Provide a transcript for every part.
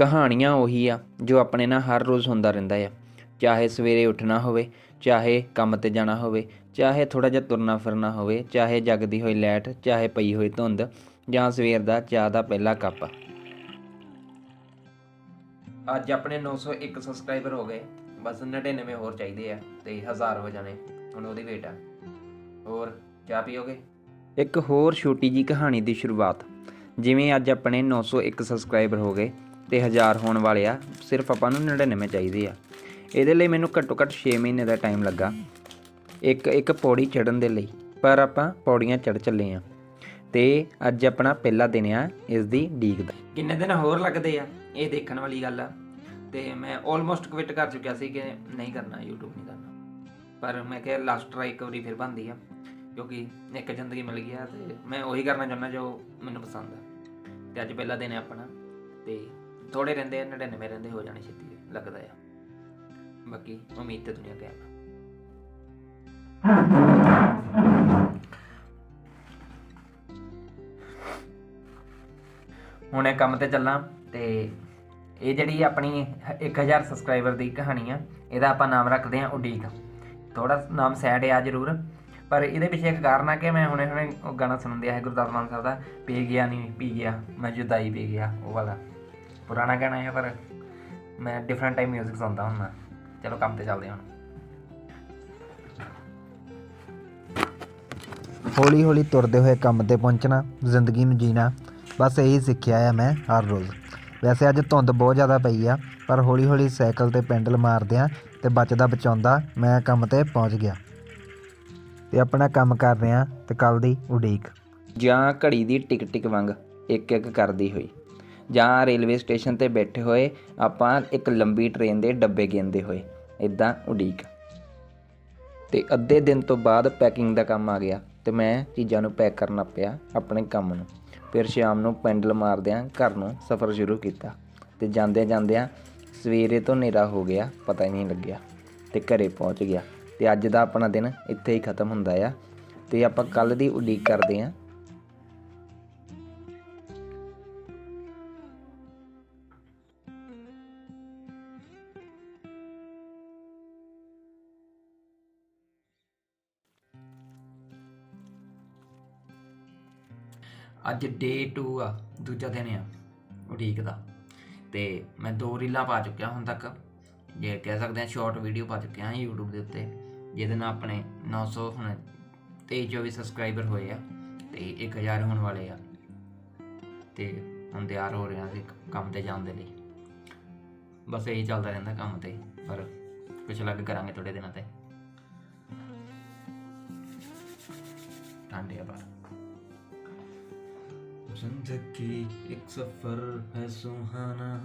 ਕਹਾਣੀਆਂ ਉਹੀ ਆ ਜੋ ਆਪਣੇ ਨਾਲ ਹਰ ਰੋਜ਼ ਹੁੰਦਾ ਰਹਿੰਦਾ ਆ। ਚਾਹੇ ਸਵੇਰੇ ਉੱਠਣਾ ਹੋਵੇ, ਚਾਹੇ ਕੰਮ ਤੇ ਜਾਣਾ ਹੋਵੇ, ਚਾਹੇ ਥੋੜਾ ਜਿਹਾ ਤੁਰਨਾ ਫਿਰਨਾ ਹੋਵੇ, ਚਾਹੇ ਜਗਦੀ ਹੋਈ ਲੈਟ ਚਾਹੇ ਪਈ ਹੋਈ ਧੁੰਦ ਜਾਂ ਸਵੇਰ ਦਾ ਚਾਹ ਦਾ ਪਹਿਲਾ ਕੱਪ। ਅੱਜ ਆਪਣੇ 901 ਸਬਸਕ੍ਰਾਈਬਰ ਹੋ ਗਏ। ਬਸ 99 ਹੋਰ ਚਾਹੀਦੇ ਆ ਤੇ 1000 ਹੋ ਜਾਣੇ। ਹੁਣ ਉਹਦੀ ਵੇਟ ਆ। ਹੋਰ, ਚਾਹ ਪੀਓਗੇ? ਇੱਕ ਹੋਰ ਛੋਟੀ ਜੀ ਕਹਾਣੀ ਦੀ ਸ਼ੁਰੂਆਤ। ਜਿਵੇਂ ਅੱਜ ਆਪਣੇ 901 ਸਬਸਕ੍ਰਾਈਬਰ ਹੋ ਗਏ ਤੇ 1000 ਹੋਣ ਵਾਲੇ ਆ, ਸਿਰਫ ਆਪਾਂ ਨੂੰ 99 ਚਾਹੀਦੇ ਆ। ਇਹਦੇ ਲਈ ਮੈਨੂੰ ਘੱਟੋ ਘੱਟ 6 ਮਹੀਨੇ ਦਾ ਟਾਈਮ ਲੱਗਾ। ਇੱਕ ਇੱਕ ਪੌੜੀ ਚੜਨ ਦੇ ਲਈ, ਪਰ ਆਪਾਂ ਪੌੜੀਆਂ ਚੜ ਚੱਲੇ ਆ। ਤੇ ਅੱਜ ਆਪਣਾ ਪਹਿਲਾ ਦਿਨ ਆ, ਇਸ ਦੀ ਡੀਕ ਦਾ। ਕਿੰਨੇ ਦਿਨ ਹੋਰ ਲੱਗਦੇ ਆ, ਇਹ ਦੇਖਣ ਵਾਲੀ ਗੱਲ ਆ। ਤੇ ਮੈਂ ਆਲਮੋਸਟ ਕਵਿਟ ਕਰ ਚੁੱਕਿਆ ਸੀ ਕਿ ਨਹੀਂ ਕਰਨਾ, YouTube ਨਹੀਂ ਕਰਨਾ। ਪਰ ਮੈਂ ਕਿਹਾ ਲਾਸਟ ਟਰਾਈ ਇੱਕ ਵਾਰੀ ਫਿਰ ਬਣਦੀ ਆ, ਕਿਉਂਕਿ ਇੱਕ ਜ਼ਿੰਦਗੀ ਮਿਲ ਗਈ ਆ ਤੇ ਮੈਂ ਉਹੀ ਕਰਨਾ ਚਾਹੁੰਦਾ ਜੋ ਮੈਨੂੰ ਪਸੰਦ ਆ। ਤੇ ਅੱਜ ਪਹਿਲਾ ਦਿਨ ਹੈ ਆਪਣਾ, ਤੇ ਥੋੜੇ ਰਹਿੰਦੇ ਆ 99 ਰਹਿੰਦੇ, ਹੋ ਜਾਣੇ ਛੇਤੀ ਲੱਗਦਾ ਆ। ਬਾਕੀ ਉਮੀਦ ਤੇ ਦੁਨੀਆ ਕਾਇਮ ਹੁਣ ਇਹ ਕੰਮ ਤੇ ਚੱਲਾਂ ਤੇ ਇਹ ਜਿਹੜੀ ਆਪਣੀ 1000 ਸਬਸਕ੍ਰਾਈਬਰ ਦੀ ਕਹਾਣੀ ਆ, ਇਹਦਾ ਆਪਾਂ ਨਾਮ ਰੱਖਦੇ ਆ ਉਡੀਕ। ਥੋੜਾ ਨਾਮ ਸੈਡ ਆ ਜ਼ਰੂਰ, ਪਰ ਇਹਦੇ ਪਿੱਛੇ ਇੱਕ ਕਾਰਨ ਆ ਕਿ ਮੈਂ ਹੁਣੇ ਹੁਣੇ ਉਹ ਗਾਣਾ ਸੁਣਦਿਆ ਹੈ ਗੁਰਦਾਸ ਮਾਨ ਸਾਹਿਬ ਦਾ, ਪੀ ਗਿਆ ਨਹੀਂ ਪੀ ਗਿਆ, ਮੈਂ ਜੁਦਾਈ ਪੀ ਗਿਆ, ਉਹ ਵਾਲਾ। ਪੁਰਾਣਾ ਗਾਣਾ ਹੈ ਪਰ ਮੈਂ ਡਿਫਰੈਂਟ ਟਾਈਮ 뮤직 ਸੁਣਦਾ ਹੁੰਦਾ। ਚਲੋ ਕੰਮ ਤੇ ਚੱਲਦੇ ਹਾਂ ਹੌਲੀ ਹੌਲੀ ਤੁਰਦੇ ਹੋਏ ਕੰਮ ਤੇ ਪਹੁੰਚਣਾ ਜ਼ਿੰਦਗੀ ਨੂੰ ਜੀਣਾ ਬਸ ਇਹੀ ਸਿੱਖਿਆ ਆ ਮੈਂ ਹਰ ਰੋਜ਼। ਵੈਸੇ ਅੱਜ ਧੁੰਦ ਬਹੁਤ ਜ਼ਿਆਦਾ ਪਈ ਆ ਪਰ ਹੌਲੀ ਹੌਲੀ ਸਾਈਕਲ ਤੇ ਪੈਂਡਲ ਮਾਰਦਿਆਂ ਤੇ ਬਚਦਾ ਬਚਾਉਂਦਾ ਮੈਂ ਕੰਮ ਤੇ ਪਹੁੰਚ ਗਿਆ। ਤੇ ਆਪਣਾ ਕੰਮ ਕਰ ਰਿਹਾ ਤੇ ਕੱਲ ਦੀ ਉਡੀਕ। ਜਾਂ ਘੜੀ ਦੀ ਟਿਕ ਟਿਕ ਵਾਂਗ ਇੱਕ ਇੱਕ ਕਰਦੀ ਹੋਈ। ਜਾਂ ਰੇਲਵੇ ਸਟੇਸ਼ਨ ਤੇ ਬੈਠੇ ਹੋਏ ਆਪਾਂ ਇੱਕ ਲੰਬੀ ਟ੍ਰੇਨ ਦੇ ਡੱਬੇ ਗਿਣਦੇ ਹੋਏ ਇਦਾਂ ਉਡੀਕ। ਤੇ ਅੱਧੇ ਦਿਨ ਤੋਂ ਬਾਅਦ ਪੈਕਿੰਗ ਦਾ ਕੰਮ ਆ ਗਿਆ ਤੇ ਮੈਂ ਚੀਜ਼ਾਂ ਨੂੰ ਪੈਕ ਕਰਨਾ ਪਿਆ ਆਪਣੇ ਕੰਮ ਨੂੰ। ਫਿਰ ਸ਼ਾਮ ਨੂੰ ਪੈਂਡਲ ਮਾਰਦਿਆਂ ਘਰ ਨੂੰ ਸਫ਼ਰ ਸ਼ੁਰੂ ਕੀਤਾ ਤੇ ਜਾਂਦਿਆਂ ਜਾਂਦਿਆਂ ਸਵੇਰੇ ਤੋਂ ਹਨੇਰਾ ਹੋ ਗਿਆ, ਪਤਾ ਹੀ ਨਹੀਂ ਲੱਗਿਆ ਤੇ ਘਰੇ ਪਹੁੰਚ ਗਿਆ। ਤੇ ਅੱਜ ਦਾ ਆਪਣਾ ਦਿਨ ਇੱਥੇ ਹੀ ਖਤਮ ਹੁੰਦਾ ਆ ਤੇ ਆਪਾਂ ਕੱਲ ਦੀ ਉਡੀਕ ਕਰਦੇ ਆਂ ਅੱਜ ਡੇ 2 ਆ, ਦੂਜਾ ਦਿਨ ਆ ਉਡੀਕ ਦਾ। ਤੇ ਮੈਂ ਦੋ ਰੀਲਾਂ ਪਾ ਚੁੱਕਿਆ ਹੁਣ ਤੱਕ। ਜੇ ਕਹਿ ਸਕਦੇ ਆ ਸ਼ਾਰਟ ਵੀਡੀਓ ਪਾ ਚੁੱਕਿਆ ਹਾਂ YouTube ਦੇ ਉੱਤੇ, ਜਿਹਦੇ ਨਾਲ ਆਪਣੇ 900 ਹੁਣ 23 24 ਸਬਸਕ੍ਰਾਈਬਰ ਹੋਏ ਆ ਤੇ 1000 ਹੋਣ ਵਾਲੇ ਆ। ਤੇ ਹੁਣ ਤਿਆਰ ਹੋ ਰਹੇ ਆ ਅਸੀਂ ਕੰਮ ਤੇ ਜਾਣ ਦੇ ਲਈ। ਬਸ ਇਹੀ ਚੱਲਦਾ ਰਹਿੰਦਾ ਕੰਮ ਤੇ, ਪਰ ਕੁਝ ਅਲੱਗ ਕਰਾਂਗੇ ਥੋੜੇ ਦਿਨਾਂ ਤੇ। ਠੰਡੇ ਆ ਪਰ ਜ਼ਿੰਦਗੀ ਇੱਕ ਸਫਰ ਹੈ ਸੁਹਾਨਾ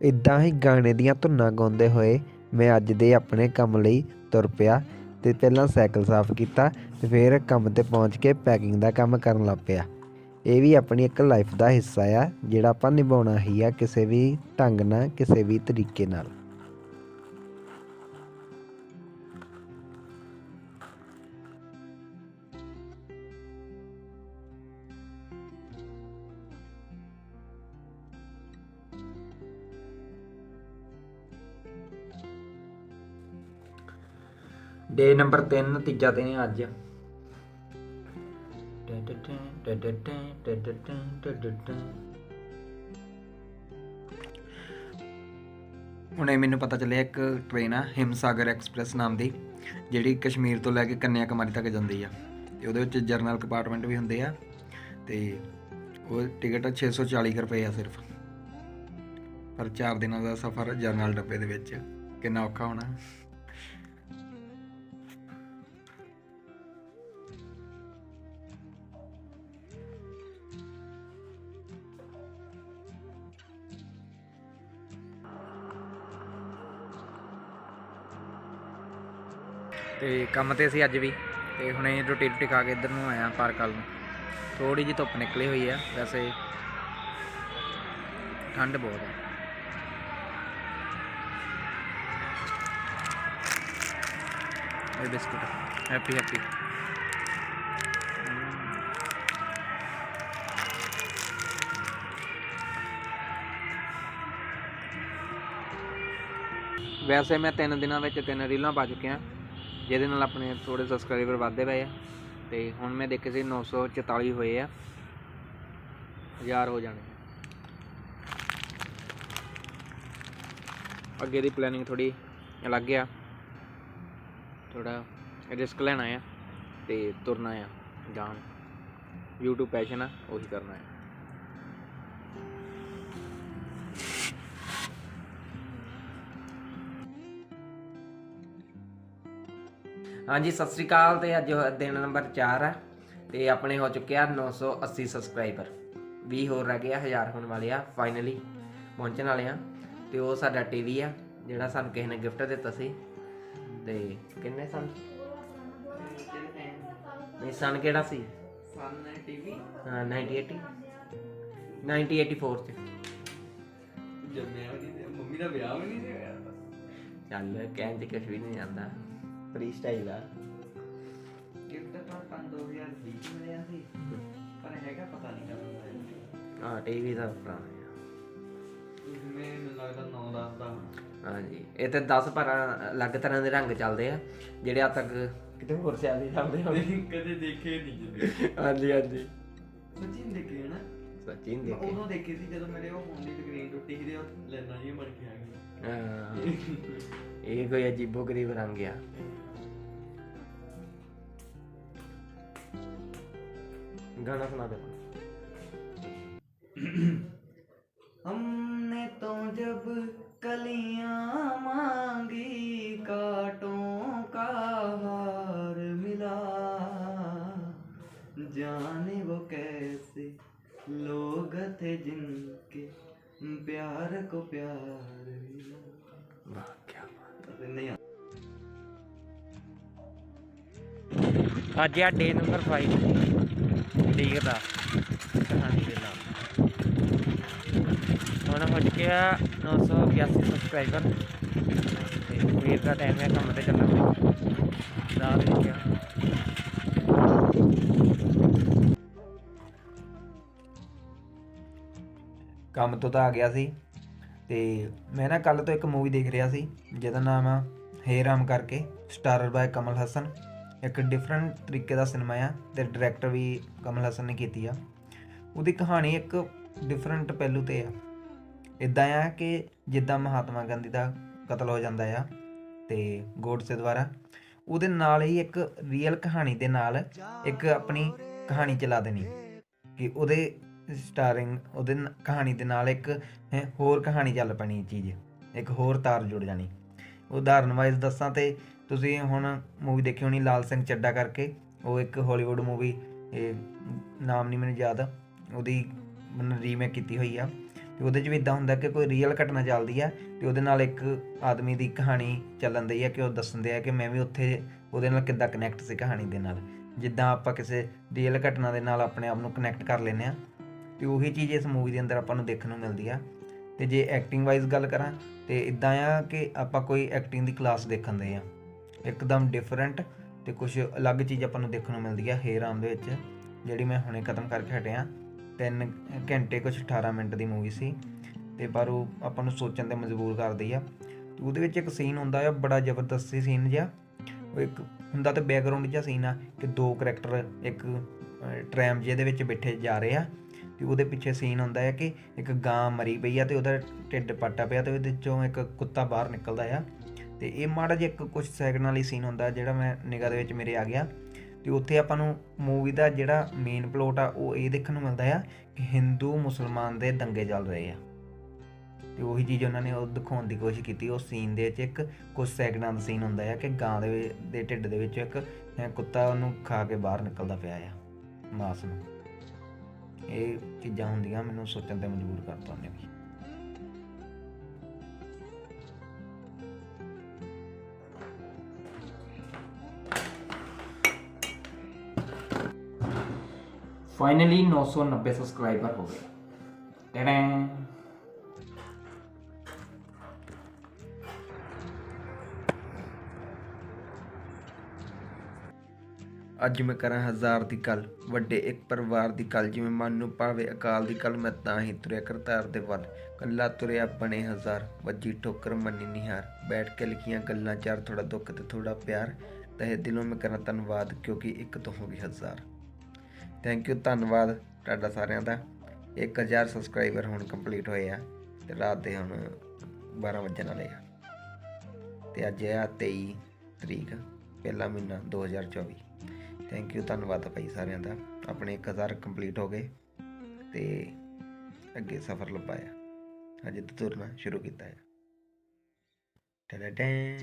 ਇਦਾਂ ਹੀ ਗਾਣੇ ਦੀਆਂ ਧੁਨਾਂ ਗਾਉਂਦੇ ਹੋਏ ਮੈਂ ਅੱਜ ਦੇ ਆਪਣੇ ਕੰਮ ਲਈ ਤੁਰ ਪਿਆ ਤੇ ਪਹਿਲਾਂ ਸਾਈਕਲ ਸਾਫ਼ ਕੀਤਾ ਤੇ ਫਿਰ ਕੰਮ ਤੇ ਪਹੁੰਚ ਕੇ ਪੈਕਿੰਗ ਦਾ ਕੰਮ ਕਰਨ ਲੱਗ ਪਿਆ ਇਹ ਵੀ ਆਪਣੀ ਇੱਕ ਲਾਈਫ ਦਾ ਹਿੱਸਾ ਆ ਜਿਹੜਾ ਆਪਾਂ ਨਿਭਾਉਣਾ ਹੀ ਆ ਕਿਸੇ ਵੀ ਢੰਗ ਨਾਲ ਕਿਸੇ ਵੀ ਤਰੀਕੇ ਨਾਲ ਡੇ ਨੰਬਰ 3 ਤੀਜਾ ਦਿਨ ਹੈ ਅੱਜ। ਹੁਣੇ ਮੈਨੂੰ ਪਤਾ ਚੱਲਿਆ ਇੱਕ ਟ੍ਰੇਨ ਆ, ਹਿਮਸਾਗਰ ਐਕਸਪ੍ਰੈਸ ਨਾਮ ਦੀ, ਜਿਹੜੀ ਕਸ਼ਮੀਰ ਤੋਂ ਲੈ ਕੇ ਕੰਨਿਆ ਕੁਮਾਰੀ ਤੱਕ ਜਾਂਦੀ ਆ। ਤੇ ਉਹਦੇ ਵਿੱਚ ਜਰਨਲ ਕੰਪਾਰਟਮੈਂਟ ਵੀ ਹੁੰਦੇ ਆ, ਤੇ ਉਹ ਟਿਕਟ 640 ਕੁ ਰੁਪਏ ਆ ਸਿਰਫ। ਪਰ 4 ਦਿਨਾਂ ਦਾ ਸਫ਼ਰ ਜਰਨਲ ਡੱਬੇ ਦੇ ਵਿੱਚ, ਕਿੰਨਾ ਔਖਾ ਹੋਣਾ। ਤੇ ਕੰਮ ਤੇ ਸੀ ਅੱਜ ਵੀ। ਤੇ ਹੁਣੇ ਰੋਟੀ ਰੋਟੀ ਖਾ ਕੇ ਇੱਧਰ ਨੂੰ ਆਇਆ ਪਾਰਕ ਵੱਲ ਨੂੰ। ਥੋੜੀ ਜੀ ਧੁੱਪ ਨਿਕਲੀ ਹੋਈ ਆ, ਵੈਸੇ ਠੰਡ ਬਹੁਤ ਹੈ ਇਹ ਬਿਸਕੁਟ, ਹੈਪੀ ਹੈਪੀ। ਵੈਸੇ ਮੈਂ ਤਿੰਨ ਦਿਨਾਂ ਵਿੱਚ ਤਿੰਨ ਰੀਲਾਂ ਪਾ ਚੁੱਕਿਆ। ਜਿਹਦੇ ਨਾਲ ਆਪਣੇ ਥੋੜੇ ਸਬਸਕ੍ਰਾਈਬਰ ਵੱਧਦੇ ਪਏ ਆ। ਤੇ ਹੁਣ ਮੈਂ ਦੇਖੇ ਸੀ 944 ਹੋਏ ਆ। ਹਜ਼ਾਰ ਹੋ ਜਾਣੇ ਅੱਗੇ ਦੀ ਪਲੈਨਿੰਗ ਥੋੜੀ ਅਲੱਗ ਆ। ਥੋੜਾ ਰਿਸਕ ਲੈਣਾ ਆ ਤੇ ਤੁਰਨਾ ਆ, ਜਾਣ। YouTube ਪੈਸ਼ਨ ਆ, ਉਹੀ ਕਰਨਾ ਆ। ਹਾਂਜੀ ਸਤਿ ਸ੍ਰੀ ਅਕਾਲ ਤੇ ਅੱਜ ਦਿਨ ਨੰਬਰ 4 ਆ ਤੇ ਆਪਣੇ ਹੋ ਚੁੱਕੇ ਆ 980 ਸਬਸਕ੍ਰਾਈਬਰ 20 ਹੋਰ ਰਹਿ ਗਏ ਆ 1000 ਹੋਣ ਵਾਲੇ ਆ ਫਾਈਨਲੀ ਪਹੁੰਚਣ ਵਾਲੇ ਆ। ਤੇ ਉਹ ਸਾਡਾ ਟੀਵੀ ਆ ਜਿਹੜਾ ਸਾਨੂੰ ਕਿਸੇ ਨੇ ਗਿਫਟ ਦਿੱਤਾ ਸੀ। ਤੇ ਕਿੰਨੇ ਸਨ? ਨਹੀਂ ਸਨ ਕਿਹੜਾ ਸੀ? ਸਨ ਟੀਵੀ ਹਾਂ 9080 9084 ਚ। ਜੰਮਿਆ ਨਹੀਂ ਮੰਮੀ ਦਾ ਵਿਆਹ ਵੀ ਨਹੀਂ ਹੋਇਆ। ਚੱਲ ਕਹਿਣ ਕੁਝ ਵੀ ਨਹੀਂ ਜਾਂਦਾ ਫ੍ਰੀ ਸਟਾਈਲ ਆ। ਗਿਫਟ ਤਾਂ ਆਪਾਂ 2020 ਚ ਮਿਲਿਆ ਸੀ ਪਰ ਹੈਗਾ ਪਤਾ ਨਹੀਂ ਕਦੋਂ ਦਾ। ਹਾਂ ਟੀਵੀ ਦਾ ਪੁਰਾਣਾ ਆ। ਮੈਂ ਮੈਨੂੰ ਲੱਗਦਾ 9 10 ਦਾ। ਹਾਂਜੀ ਇਹ ਤੇ 10 ਪਰ ਅਲੱਗ ਤਰ੍ਹਾਂ ਦੇ ਰੰਗ ਚੱਲਦੇ ਆ ਜਿਹੜੇ ਆ ਤੱਕ ਕਿਤੇ ਹੋਰ ਸਿਆਲੀ ਚੱਲਦੇ ਹੋਣ। ਕਦੇ ਦੇਖੇ ਨਹੀਂ ਜਿੰਦੇ ਹਾਂਜੀ ਹਾਂਜੀ। ਸੱਚੀ ਨੀ ਦੇਖੇ ਨਾ? ਸੱਚੀ ਮੈਂ ਦੇਖੇ। ਉਦੋਂ ਦੇਖੇ ਸੀ ਜਦੋਂ ਮੇਰੇ ਉਹ ਫੋਨ ਦੀ ਸਕਰੀਨ ਟੁੱਟੀ ਸੀ ਤੇ ਉਹ ਲੈਣਾ ਜੀ ਬਣ ਕੇ ਆ ਗਈ। ਹਾਂ, ਇਹ ਕੋਈ ਅਜੀਬੋ ਗਰੀਬ ਰੰਗ ਆ। गाना सुना देना हमने तो जब कलियाँ मांगी, काटों का हार मिला। जाने वो कैसे लोग थे जिनके प्यार को प्यार ਅੱਜ ਆ ਡੇ ਨੰਬਰ 5 ਲੀਗ ਦਾ ਹਾਂਜੀ, ਦੇ ਨਾਲ। ਹੁਣ ਹੋ ਗਿਆ 982 ਸਬਸਕ੍ਰਾਈਬਰ ਤੇ ਵੀਰ ਦਾ ਟਾਈਮ ਹੈ ਕੰਮ ਤੇ ਚੱਲਣ ਦਾ। ਰਾਤ ਗਿਆ ਕੰਮ ਤੋਂ ਤਾਂ ਆ ਗਿਆ ਸੀ। ਤੇ ਮੈਂ ਨਾ ਕੱਲ ਤੋਂ ਇੱਕ ਮੂਵੀ ਦੇਖ ਰਿਹਾ ਸੀ। ਜਿਹਦਾ ਨਾਮ ਆ ਹੇ ਰਾਮ ਕਰਕੇ। Starrer by Kamal Haasan. ਇੱਕ ਡਿਫਰੈਂਟ ਤਰੀਕੇ ਦਾ ਸਿਨੇਮਾ ਆ ਤੇ ਡਾਇਰੈਕਟਰ ਵੀ ਕਮਲ ਹਸਨ ਨੇ ਕੀਤੀ ਆ। ਉਹਦੀ ਕਹਾਣੀ ਇੱਕ ਡਿਫਰੈਂਟ ਪਹਿਲੂ ਤੇ ਆ। ਇਦਾਂ ਆ ਕਿ ਜਿੱਦਾਂ ਮਹਾਤਮਾ ਗਾਂਧੀ ਦਾ ਕਤਲ ਹੋ ਜਾਂਦਾ ਆ ਤੇ ਗੋਡਸੇ ਦੁਆਰਾ, ਉਹਦੇ ਨਾਲ ਹੀ ਇੱਕ ਰੀਅਲ ਕਹਾਣੀ ਦੇ ਨਾਲ ਇੱਕ ਆਪਣੀ ਕਹਾਣੀ ਚਲਾ ਦੇਣੀ ਕਿ ਉਹਦੇ ਸਟਾਰਿੰਗ ਉਹਦੇ ਕਹਾਣੀ ਦੇ ਨਾਲ ਇੱਕ ਹੋਰ ਕਹਾਣੀ ਚੱਲ ਪੈਣੀ ਚੀਜ਼। ਇੱਕ ਹੋਰ ਤਾਰ ਜੁੜ ਜਾਣੀ। ਉਦਾਹਰਨ ਵਾਈਜ਼ ਦੱਸਾਂ ਤੇ ਤੁਸੀਂ ਹੁਣ ਮੂਵੀ ਦੇਖੀ ਹੋਣੀ ਲਾਲ ਸਿੰਘ ਚੱਡਾ ਕਰਕੇ, ਉਹ ਇੱਕ ਹਾਲੀਵੁੱਡ ਮੂਵੀ ਇਹ ਨਾਮ ਨਹੀਂ ਮੈਨੂੰ ਯਾਦ, ਉਹਦੀ ਰੀਮੇਕ ਕੀਤੀ ਹੋਈ ਆ। ਤੇ ਉਹਦੇ 'ਚ ਵੀ ਇਦਾਂ ਹੁੰਦਾ ਕਿ ਕੋਈ ਰੀਅਲ ਘਟਨਾ ਚੱਲਦੀ ਆ ਤੇ ਉਹਦੇ ਨਾਲ ਇੱਕ ਆਦਮੀ ਦੀ ਕਹਾਣੀ ਚੱਲਣ ਦੀ ਆ ਕਿ ਉਹ ਦੱਸਦੇ ਆ ਕਿ ਮੈਂ ਵੀ ਉੱਥੇ ਉਹਦੇ ਨਾਲ ਕਿੱਦਾਂ ਕਨੈਕਟ ਸੀ ਕਹਾਣੀ ਦੇ ਨਾਲ। ਜਿੱਦਾਂ ਆਪਾਂ ਕਿਸੇ ਰੀਅਲ ਘਟਨਾ ਦੇ ਨਾਲ ਆਪਣੇ ਆਪ ਨੂੰ ਕਨੈਕਟ ਕਰ ਲੈਂਦੇ ਆ, ਤੇ ਉਹੀ ਚੀਜ਼ ਇਸ ਮੂਵੀ ਦੇ ਅੰਦਰ ਆਪਾਂ ਨੂੰ ਦੇਖਣ ਨੂੰ ਮਿਲਦੀ ਆ। ਤੇ ਜੇ ਐਕਟਿੰਗ ਵਾਈਜ਼ ਗੱਲ ਕਰਾਂ, ਤੇ ਇਦਾਂ ਆ ਕਿ ਆਪਾਂ ਕੋਈ ਐਕਟਿੰਗ ਦੀ ਕਲਾਸ ਦੇਖਣ ਦੇ ਆ। ਇੱਕਦਮ ਡਿਫਰੈਂਟ ਤੇ ਕੁਝ ਅਲੱਗ ਚੀਜ਼ ਆਪਾਂ ਨੂੰ ਦੇਖਣ ਨੂੰ ਮਿਲਦੀ ਆ ਹੇਰਾਮ ਦੇ ਵਿੱਚ, ਜਿਹੜੀ ਮੈਂ ਹੁਣੇ ਖਤਮ ਕਰਕੇ ਹਟਿਆ। 3 ਘੰਟੇ ਕੁਝ 18 ਮਿੰਟ ਦੀ ਮੂਵੀ ਸੀ ਤੇ ਪਰ ਉਹ ਆਪਾਂ ਨੂੰ ਸੋਚਣ ਤੇ ਮਜਬੂਰ ਕਰਦੀ ਆ। ਤੇ ਉਹਦੇ ਵਿੱਚ ਇੱਕ ਸੀਨ ਹੁੰਦਾ ਆ, ਬੜਾ ਜ਼ਬਰਦਸਤ ਸੀਨ ਜਿਹਾ। ਉਹ ਇੱਕ ਹੁੰਦਾ ਤੇ ਬੈਕਗ੍ਰਾਉਂਡ ਜਿਹਾ ਸੀਨ ਆ ਕਿ ਦੋ ਕਰੈਕਟਰ ਇੱਕ ਟ੍ਰੈਮ ਜਿਹਦੇ ਵਿੱਚ ਬੈਠੇ ਜਾ ਰਹੇ ਆ। ਤੇ ਉਹਦੇ ਪਿੱਛੇ ਸੀਨ ਹੁੰਦਾ ਹੈ ਕਿ ਇੱਕ ਗਾਂ ਮਰੀ ਪਈ ਆ ਤੇ ਉਹਦਾ ਢਿੱਡ ਪਾਟਾ ਪਿਆ ਤੇ ਉਹਦੇ ਚੋਂ ਇੱਕ ਕੁੱਤਾ ਬਾਹਰ ਨਿਕਲਦਾ ਆ। ਤੇ ਇਹ ਮਾੜਾ ਜਿਹਾ ਇੱਕ ਕੁਝ ਸੈਕਿੰਡ ਵਾਲੀ ਸੀਨ ਹੁੰਦਾ ਜਿਹੜਾ ਮੈਂ ਨਿਗਾਹ ਦੇ ਵਿੱਚ ਮੇਰੇ ਆ ਗਿਆ। ਤੇ ਉੱਥੇ ਆਪਾਂ ਨੂੰ ਮੂਵੀ ਦਾ ਜਿਹੜਾ ਮੇਨ ਪਲੋਟ ਆ, ਉਹ ਇਹ ਦੇਖਣ ਨੂੰ ਮਿਲਦਾ ਆ ਕਿ ਹਿੰਦੂ ਮੁਸਲਮਾਨ ਦੇ ਦੰਗੇ ਚੱਲ ਰਹੇ ਆ। ਤੇ ਉਹੀ ਚੀਜ਼ ਉਹਨਾਂ ਨੇ ਉਹ ਦਿਖਾਉਣ ਦੀ ਕੋਸ਼ਿਸ਼ ਕੀਤੀ। ਉਸ ਸੀਨ ਦੇ ਵਿੱਚ ਇੱਕ ਕੁਝ ਸੈਕਿੰਡਾਂ ਦਾ ਸੀਨ ਹੁੰਦਾ ਆ ਕਿ ਗਾਂ ਦੇ ਦੇ ਢਿੱਡ ਦੇ ਵਿੱਚ ਇੱਕ ਕੁੱਤਾ ਉਹਨੂੰ ਖਾ ਕੇ ਬਾਹਰ ਨਿਕਲਦਾ ਪਿਆ ਆ, ਮਾਸ ਨੂੰ। ਇਹ ਚੀਜ਼ਾਂ ਹੁੰਦੀਆਂ ਮੈਨੂੰ ਸੋਚਣ ਤੇ ਮਜਬੂਰ ਕਰਦਾ ਨੇ ਵੀ। ਫਾਈਨਲੀ 990 ਸਬਸਕ੍ਰਾਈਬਰ ਹੋ ਗਏ ਅੱਜ ਮੈਂ ਕਰਾਂ ਹਜ਼ਾਰ ਦੀ ਗੱਲ, ਵੱਡੇ ਇੱਕ ਪਰਿਵਾਰ ਦੀ ਗੱਲ, ਜਿਵੇਂ ਮਨ ਨੂੰ ਭਾਵੇ ਅਕਾਲ ਦੀ ਗੱਲ, ਮੈਂ ਤਾਂ ਹੀ ਤੁਰਿਆ ਕਰਤਾਰ ਦੇ ਵੱਲ। ਕੱਲਾ ਤੁਰਿਆ ਬਣੇ ਹਜ਼ਾਰ, ਵੱਜੀ ਠੋਕਰ ਮੰਨੀ ਨਿਹਾਰ। ਬੈਠ ਕੇ ਲਿਖੀਆਂ ਗੱਲਾਂ, ਚਾਰ ਥੋੜਾ ਦੁੱਖ ਤੇ ਥੋੜਾ ਪਿਆਰ। ਤਹਿ ਦਿਲੋਂ ਮੈਂ ਕਰਾਂ ਧੰਨਵਾਦ, ਕਿਉਂਕਿ ਇੱਕ ਤੋਂ ਹੋ ਗਈ ਹਜ਼ਾਰ। ਥੈਂਕ ਯੂ ਧੰਨਵਾਦ ਤੁਹਾਡਾ ਸਾਰਿਆਂ ਦਾ। 1000 ਸਬਸਕ੍ਰਾਈਬਰ ਹੁਣ ਕੰਪਲੀਟ ਹੋਏ ਆ ਤੇ ਰਾਤ ਦੇ ਹੁਣ 12 ਵਜਣ ਵਾਲੇ ਆ। ਤੇ ਅੱਜ ਆ 23 ਤਰੀਕ, ਪਹਿਲਾ ਮਹੀਨਾ 2024 ਥੈਂਕ ਯੂ ਧੰਨਵਾਦ ਭਾਈ ਸਾਰਿਆਂ ਦਾ। ਆਪਣੇ 1000 ਕੰਪਲੀਟ ਹੋ ਗਏ ਤੇ ਅੱਗੇ ਸਫ਼ਰ ਲੱਭਾਇਆ। ਅੱਜ ਤੋਂ ਤੁਰਨਾ ਸ਼ੁਰੂ ਕੀਤਾ ਹੈ ਟੈਂ